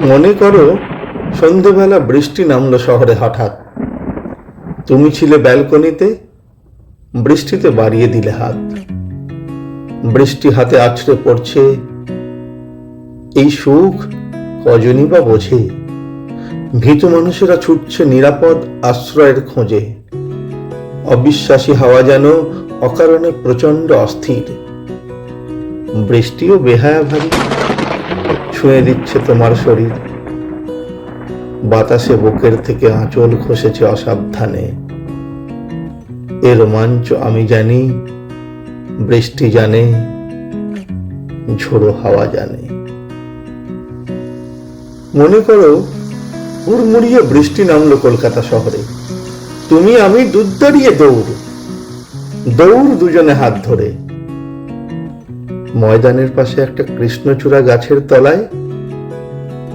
মনে করো সন্ধেবেলা বৃষ্টি নামলো শহরে হঠাৎ। তুমি ছিলে ব্যালকনিতে, বৃষ্টিতে বাড়িয়ে দিলে হাত। বৃষ্টি হাতে আছড়ে পড়ছে, এই সুখ কজনই বা বোঝে? ভীত মানুষেরা ছুটছে নিরাপদ আশ্রয়ের খোঁজে। অবিশ্বাসী হাওয়া যেন অকারণে প্রচণ্ড অস্থির। বৃষ্টিও বেহায়া ভারী ছুঁয়ে দিচ্ছে তোমার শরীর। বাতাসে বুকের থেকে আঁচল খসেছে অসাবধানে। এ রোমাঞ্চ আমি জানি, বৃষ্টি জানে, ঝোড়ো হাওয়া জানে। মনে করো, হুড়মুড়িয়ে বৃষ্টি নামলো কলকাতা শহরে। তুমি আমি দুধ দাঁড়িয়ে দৌড়। দৌড় দুজনে হাত ধরে। ময়দানের পাশে একটা কৃষ্ণচূড়া গাছের তলায়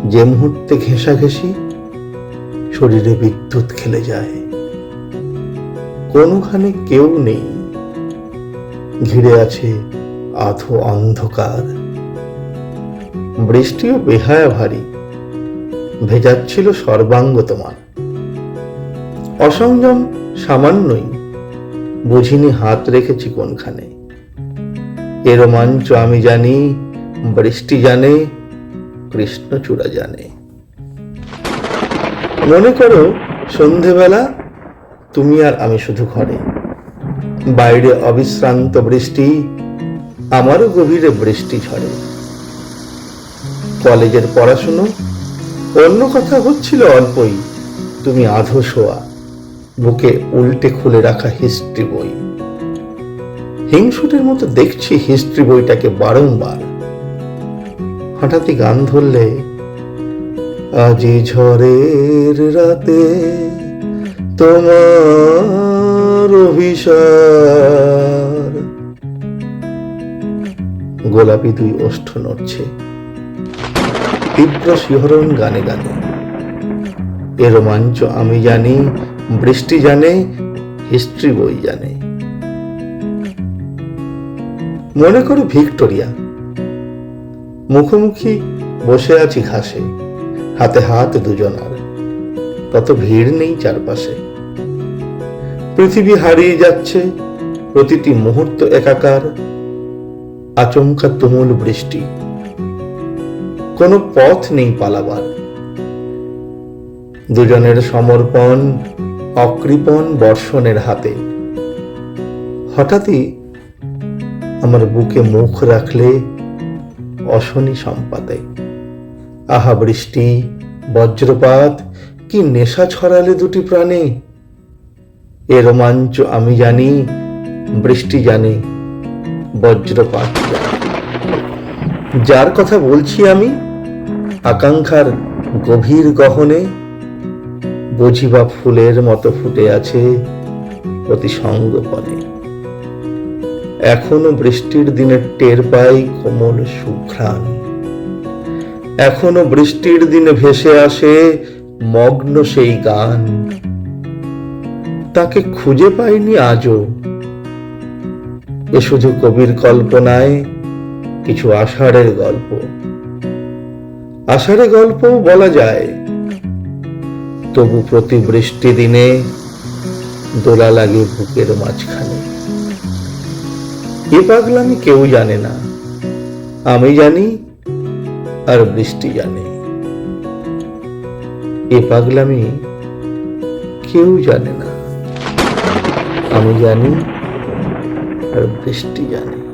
যে মুহূর্তে ঘেঁষাঘেঁষি শরীরে বিদ্যুৎ খেলে যায়। কোনোখানে কেউ নেই। ঘিরে আছে আধো অন্ধকার। বৃষ্টিও বেহায়া ভারী। ভেজাচ্ছিল সর্বাঙ্গ তোমার। অসংযম সামান্যই। বুঝিনি হাত রেখেছি কোনখানে। এ রোমাঞ্চ আমি জানি, বৃষ্টি জানে কৃষ্ণচূড়া জানে। মনে করো সন্ধেবেলা তুমি আর আমি শুধু ঘরে। বাইরে অবিশ্রান্ত বৃষ্টি, আমারও গভীরে বৃষ্টি ঝরে। কলেজের পড়াশুনো, অন্য কথা হচ্ছিল অল্পই। তুমি আধো শোয়া, বুকে উল্টে খুলে রাখা হিস্ট্রি বই। হিংসুটের মতো দেখছি হিস্ট্রি বইটাকে বারংবার। হঠাৎই গান ধরলে, আজি ঝড়ের রাতে তোমার অভিসার। গোলাপি দুই ওষ্ঠ নড়ছে। তীব্র শিহরণ গানে গানে। এ রোমাঞ্চ আমি জানি, বৃষ্টি জানে, হিস্ট্রি বই জানে। মনে করো ভিক্টোরিয়া। মুখোমুখি বসে আছি ঘাসে, হাতে হাত দুজনার। তত ভিড় নেই চারপাশে। পৃথিবী হারিয়ে যাচ্ছে, প্রতিটি মুহূর্ত একাকার, আচমকা তুমুল বৃষ্টি। কোনো পথ নেই পালাবার। দুজনের সমর্পণ, অকৃপণ বর্ষণের হাতে। হঠাৎই আমার বুকে মুখ রাখলে অশনি সম্পাদে আহা বৃষ্টি, বজ্রপাত, কি নেশা ছড়ালে দুটি প্রাণে? এ রোমাঞ্চ আমি জানি, বৃষ্টি জানে, বজ্রপাত যার কথা বলছি আমি, আকাঙ্ক্ষার গভীর গহনে, বুঝিবা ফুলের মতো ফুটে আছে অতি সঙ্গপনে এখনও বৃষ্টির দিনে টের পাই কোমল সুঘ্রাণ। এখনও বৃষ্টির দিনে ভেসে আসে মগ্ন সেই গান। তাকে খুঁজে পাইনি আজও। এ শুধু কবির কল্পনায় কিছু আষাঢ়ের গল্প। আষাঢ়ে গল্প বলা যায়। তবু প্রতি বৃষ্টি দিনে দোলা লাগে বুকের মাঝখানে। এ পাগলামি কেউ জানে না। আমি জানি আর বৃষ্টি জানে। এ পাগলামি কেউ জানে না। আমি জানি আর বৃষ্টি জানে।